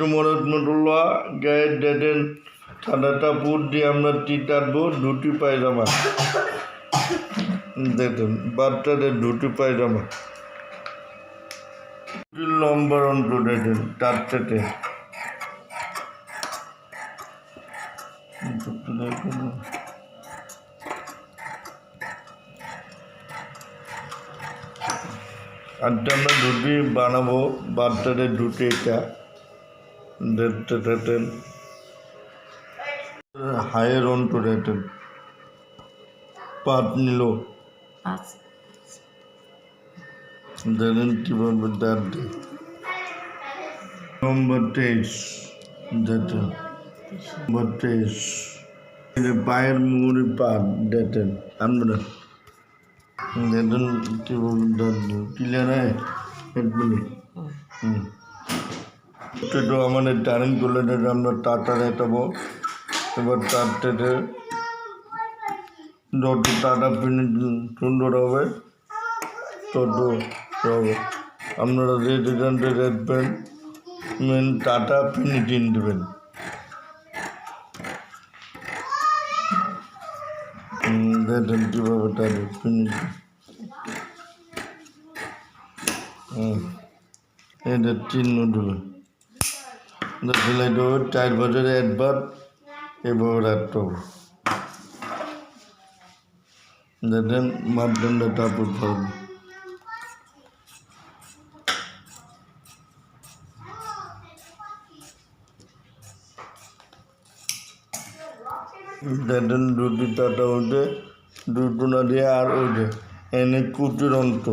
রহমতুল্লাহ গায়ে ডেডেন ঠান্ডাটা দিয়ে আমরা টি টাটবো দুটি পায়জামা। দেখুন, বাচ্চাদের দুটি পায়জামা। লম্বা অন্ত দেখুন চারটেতে দেখুন আজকে আমরা দুটি বানাবো, বাচ্চাদের দুটি এটা। দেখতে দেখতেন হায়ার অন টু রেটেন পাট নিল আচ্ছা দেখেন কীভাবে দাঁত নম্বর তেইশ দেখেন নম্বর তেইশ এই যে পায়ের মুড়ি পাট দেখেন আমরা দেখেন কীভাবে দাঁত ক্লিয়ার হয় এক মিনিট হুম তো আমাদের টার্নিং করলে আমরা তারটা রেটাবো এবার তারটাতে যত টাটা সুন্দর হবে তত হবে। আপনারা যে ডিজাইনটা দেখবেন মেন টাটা ফিনিশিং দেবেন। দেখেন কীভাবে টাটা ফিনিশিং হুম এটা চিহ্ন দেবেন। সেলাই দেবো চার বছরে একবার এভাবে রাখতে হবে দেখেন মাপদণ্ডটা হবে দেখেন দুটি টাটা উঠে দুটো না দিয়ে আর ওঠে এনে কুটির অন্ত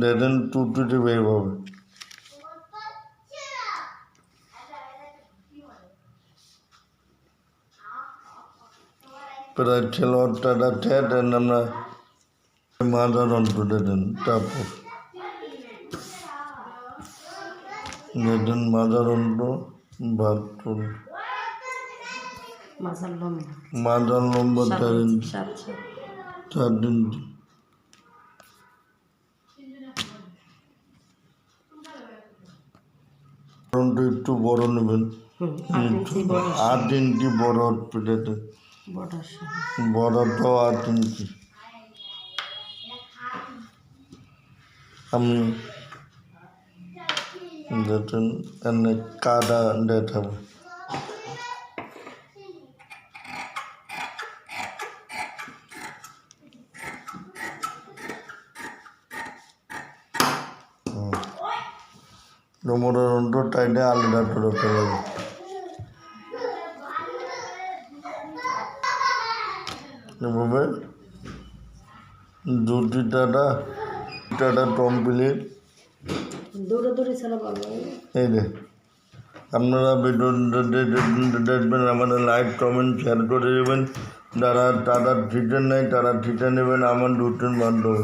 দেখেন টুটিতে বের হবে প্রায় ছেলেটা ঠেট আমরা মাদার অন্ত দেখেন তারপর দেখেন মাদার অন্ত বাথরুম মাজার লম্বা চার ইঞ্চি একটু বড় নেবেন। আট ইঞ্চি বড়। পেটেতে বর্ডার আমি দেখুন এনে কাদা দেখাবো তোমরা রন্ড টাইটে করে ফেলে এভাবে দুটি টাটা টাটা কমপ্লিট দৌড়াদৌড়ি ছাড়া এই রে আপনারা দেখবেন আমাদের লাইক কমেন্ট শেয়ার করে দেবেন। যারা টাটা ঠিটে নেয় তারা ঠিটে নেবেন আমার রুটিন বান্ধব।